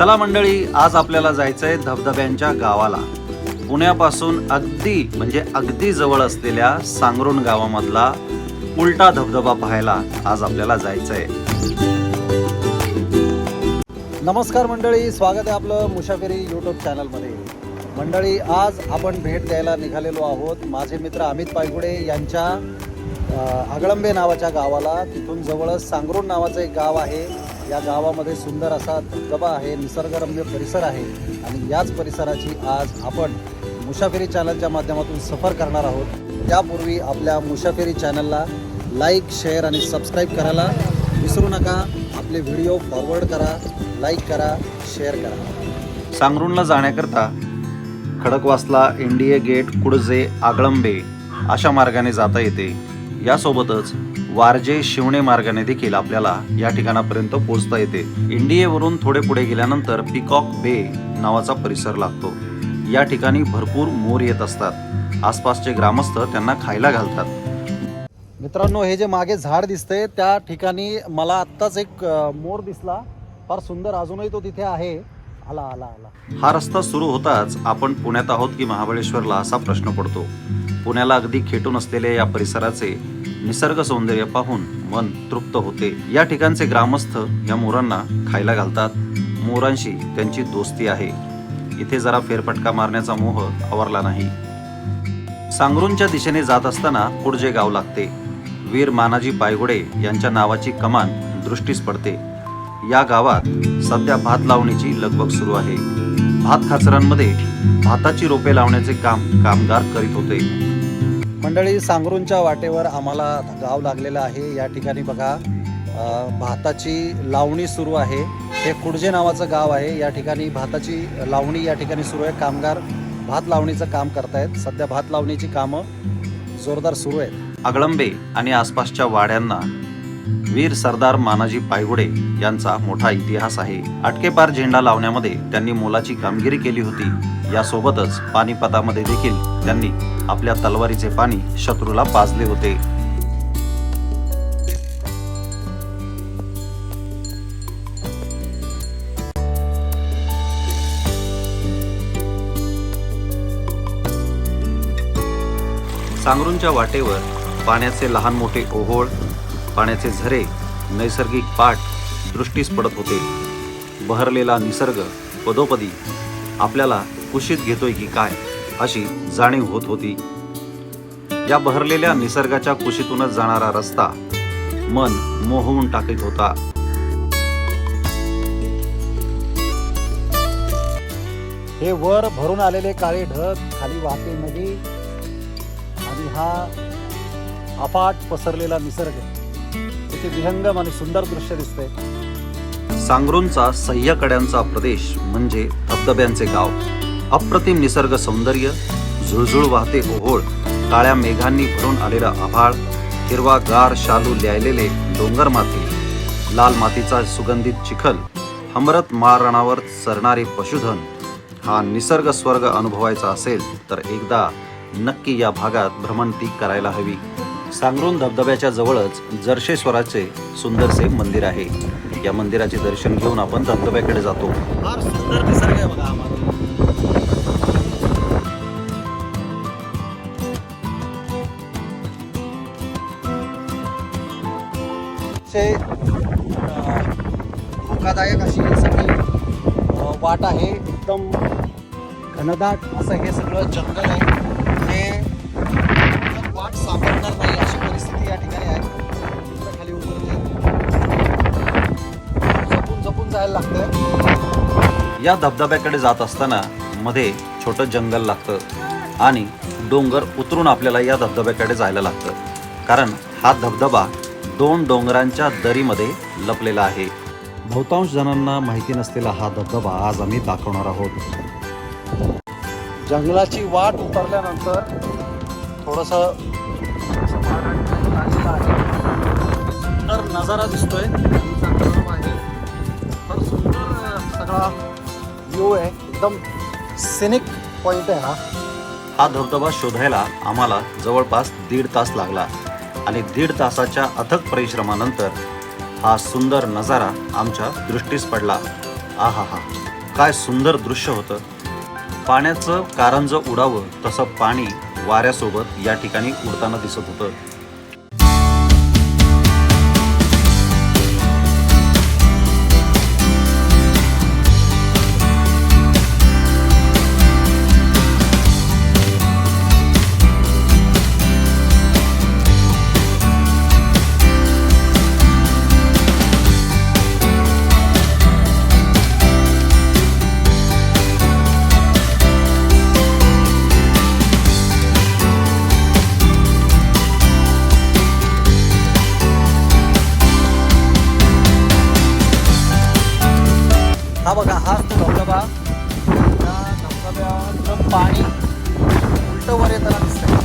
चला मंडळी आज आपल्याला जायचंय धबधब्यांच्या गावाला. पुण्यापासून अगदी म्हणजे अगदी जवळ असलेल्या सांगरुण गावामधला उलटा धबधबा पाहायला आज आपल्याला जायचंय. नमस्कार मंडळी स्वागत आहे आपलं मुशाफिरी यूट्यूब चॅनलमध्ये मंडळी आज आपण भेट द्यायला निघालेलो आहोत माझे मित्र अमित पायगुडे यांच्या अगळंबे आगळंबे नावाच्या गावाला. तिथून जवळच सांगरुण नावाचं एक गाव आहे. या गावामध्ये सुंदर असा धबधबा आहे निसर्गरम्य परिसर आहे आणि याच परिसराची आज आपण मुसाफिरी चॅनलच्या माध्यमातून सफर करणार आहोत. त्यापूर्वी आपल्या मुसाफिरी चॅनलला लाईक शेअर आणि सबस्क्राईब करायला विसरू नका. आपले व्हिडिओ फॉरवर्ड करा लाईक करा शेअर करा. सांगरुणला जाण्याकरता खडकवासला इंडिये गेट कुडजे आगळंबे अशा मार्गाने जाता येते. यासोबतच वारजे शिवणे मार्गाने देखील आपल्याला या ठिकाणापर्यंत पोहोचता येते. इंडियेवरून थोडे पुढे गेल्यानंतर पिकॉक बे नावाचा परिसर लागतो. या ठिकाणी भरपूर मोर येत असतात. आसपासचे ग्रामस्थ त्यांना खायला घालतात. मित्रांनो हे जे मागे झाड दिसतंय त्या ठिकाणी मला आत्ताच एक मोर दिसला. फार सुंदर अजूनही तो तिथे आहे. आला आला आला. हा रस्ता सुरू होताच आपण पुण्यात आहोत की महाबळेश्वरला असा प्रश्न पडतो. पुण्याला अगदी खेटून असलेल्या या परिसराचे निसर्ग सौंदर्य पाहून मन तृप्त होते. या ठिकाणचे ग्रामस्थ या मोरांना खायला घालतात. मोरांशी त्यांची दोस्ती आहे. इथे जरा फेरफटका मारण्याचा मोह आवरला नाही. सांगरूनच्या दिशेने जात असताना कुडजे गाव लागते. वीर मानाजी पायगुडे यांच्या नावाची कमान दृष्टीस पडते. या गावात सध्या भात लावणीची लगबग सुरू आहे. भात खाचरांमध्ये भाताची रोपे लावण्याचे काम कामगार करीत होते. मंडळी सांगरूनच्या वाटेवर आम्हाला गाव लागलेलं आहे. या ठिकाणी बघा भाताची लावणी सुरू आहे. हे कुडजे नावाचं गाव आहे. या ठिकाणी भाताची लावणी या ठिकाणी सुरू आहे. कामगार भात लावणीचं काम करतायत. सध्या भात लावणीची कामं जोरदार सुरू आहेत. अगळंबे आणि आसपासच्या वाड्यांना वीर सरदार मानाजी पायगुडे यांचा मोठा इतिहास आहे. अटकेपार झेंडा लावण्यामध्ये त्यांनी मोलाची कामगिरी केली होती. यासोबतच पानिपतामध्ये देखील त्यांनी आपल्या तलवारीचे पाणी शत्रूला पाजले होते. सांगरूनच्या वाटेवर पाण्याचे लहान मोठे ओहोळ पाण्याचे झरे नैसर्गिक पाठ दृष्टीस पडत होते. बहरलेला निसर्ग पदोपदी आपल्याला कुशीत घेतोय की काय अशी जाणीव होत होती. या बहरलेल्या निसर्गाच्या कुशीतूनच जाणारा रस्ता मन मोहवून टाकीत होता. हे वर भरून आलेले काळे ढग खाली वाहते नदी आणि हा अफाट पसरलेला निसर्ग. अतिशय विहंगम आणि सुंदर दृश्य दिसते. सांगरूनचा सह्याकड्यांचा प्रदेश म्हणजे धबधब्यांचे गाव. अप्रतिम निसर्ग सौंदर्य झुळझुळ वाहते ओहोळ काळ्या मेघांनी भरून आलेला आभाळ हिरवा गार शालू ल्यायलेले डोंगर माती लाल मातीचा सुगंधित चिखल हमरत मारणावर चरणारे पशुधन. हा निसर्ग स्वर्ग अनुभवायचा असेल तर एकदा नक्की या भागात भ्रमंती करायला हवी. सांगरून धबधब्याच्या जवळच जर्शेश्वराचे सुंदरसे मंदिर आहे. या मंदिराचे दर्शन घेऊन आपण धबधब्याकडे जातो. फार सुंदर निसर्ग आहे बघा आम्हाला. धोकादायक अशी सगळी वाट आहे. एकदम घनदाट असं हे सगळं जंगल आहे. या धबधब्याकडे जात असताना मध्ये छोटं जंगल लागतं आणि डोंगर उतरून आपल्याला या धबधब्याकडे जायला लागतं. कारण हा धबधबा दोन डोंगरांच्या दरीमध्ये लपलेला आहे. बहुतांश जणांना माहिती नसलेला हा धबधबा आज आम्ही दाखवणार आहोत. जंगलाची वाट उतरल्यानंतर थोडस तर नजारा दिसतोय. एकदम सिनिक पॉइंट आहे हा. हा धबधबा शोधायला आम्हाला जवळपास दीड तास लागला आणि दीड तासाच्या अथक परिश्रमानंतर हा सुंदर नजारा आमच्या दृष्टीस पडला. आहा हा. काय सुंदर दृश्य होतं. पाण्याचं कारंज उडावं तसं पाणी वाऱ्यासोबत या ठिकाणी उडताना दिसत होतं. धबधबा या धबधब्याचं पाणी उलट वर येताना दिसतंय.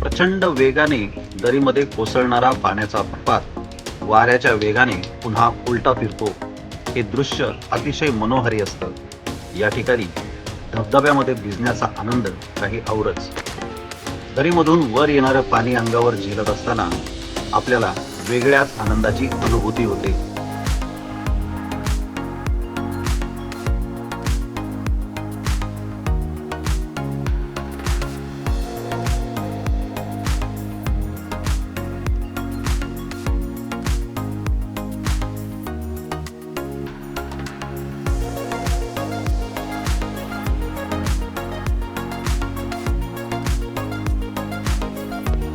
प्रचंड वेगाने दरीमध्ये कोसळणारा पाण्याचा प्रपात वाऱ्याच्या वेगाने पुन्हा उलटा फिरतो. हे दृश्य अतिशय मनोहारी असतं. या ठिकाणी धबधब्यामध्ये भिजण्याचा आनंद काही औरच. दरीमधून वर येणारं पाणी अंगावर झेलत असताना आपल्याला वेगळ्याच आनंदाची अनुभूती होते.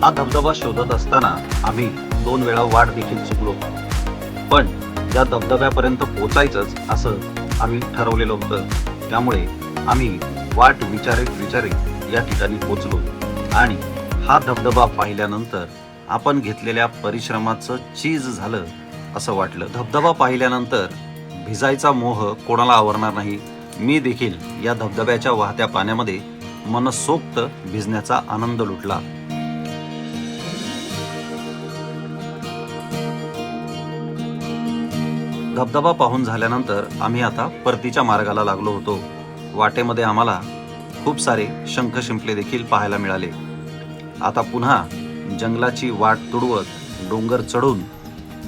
हा धबधबा शोधत असताना आम्ही दोन वेळा वाट देखील चुकलो. पण या धबधब्यापर्यंत पोचायचंच असं आम्ही ठरवलेलं होतं. त्यामुळे आम्ही वाट विचारित विचारित या ठिकाणी पोचलो आणि हा धबधबा पाहिल्यानंतर आपण घेतलेल्या परिश्रमाचं चीज झालं असं वाटलं. धबधबा पाहिल्यानंतर भिजायचा मोह कोणाला आवरणार नाही. मी देखील या धबधब्याच्या वाहत्या पाण्यामध्ये मनसोक्त भिजण्याचा आनंद लुटला. धबधबा पाहून झाल्यानंतर आम्ही आता परतीच्या मार्गाला लागलो होतो. वाटेमध्ये आम्हाला खूप सारे शंख शिंपले देखील पाहायला मिळाले. आता पुन्हा जंगलाची वाट तुडवत डोंगर चढून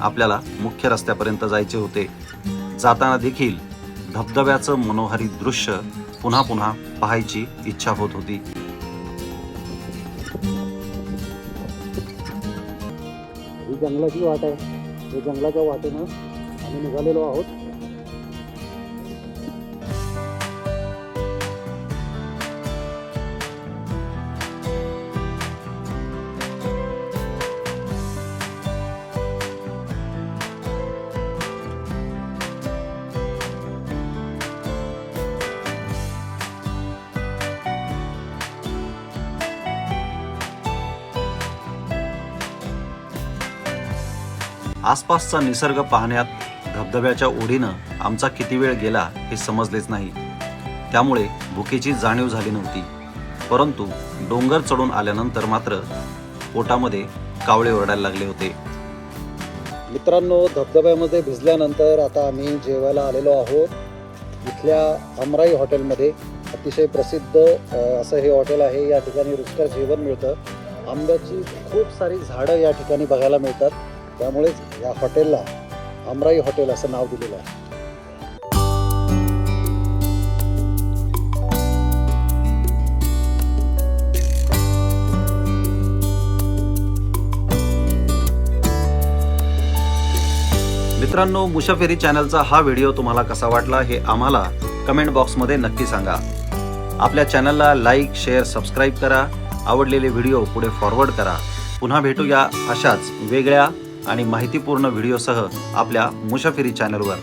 आपल्याला मुख्य रस्त्यापर्यंत जायचे होते. जाताना देखील धबधब्याचं मनोहारी दृश्य पुन्हा पुन्हा पाहायची इच्छा होत होती. ही जंगलाची वाट आहे. या जंगलाच्या वाटेनं आम्ही निघालेलो आहोत. आसपासचा निसर्ग पाहण्यात धबधब्याच्या ओढीनं आमचा किती वेळ गेला हे समजलेच नाही. त्यामुळे भुकेची जाणीव झाली नव्हती. परंतु डोंगर चढून आल्यानंतर मात्र पोटामध्ये कावळे ओरडायला लागले होते. मित्रांनो धबधब्यामध्ये भिजल्यानंतर आता आम्ही जेवायला आलेलो आहोत. इथल्या अमराई हॉटेलमध्ये अतिशय प्रसिद्ध असं हे हॉटेल आहे. या ठिकाणी रुचकर जेवण मिळतं. आंब्याची खूप सारी झाडं या ठिकाणी बघायला मिळतात. त्यामुळेच या हॉटेलला अमराई हॉटेल असं नाव दिलेलं आहे. मित्रांनो मुशाफेरी चॅनलचा हा व्हिडिओ तुम्हाला कसा वाटला हे आम्हाला कमेंट बॉक्समध्ये नक्की सांगा. आपल्या चॅनलला लाईक शेअर सबस्क्राईब करा. आवडलेले व्हिडिओ पुढे फॉरवर्ड करा. पुन्हा भेटूया अशाच वेगळ्या आणि माहितीपूर्ण व्हिडिओसह आपल्या मुशाफेरी चॅनलवर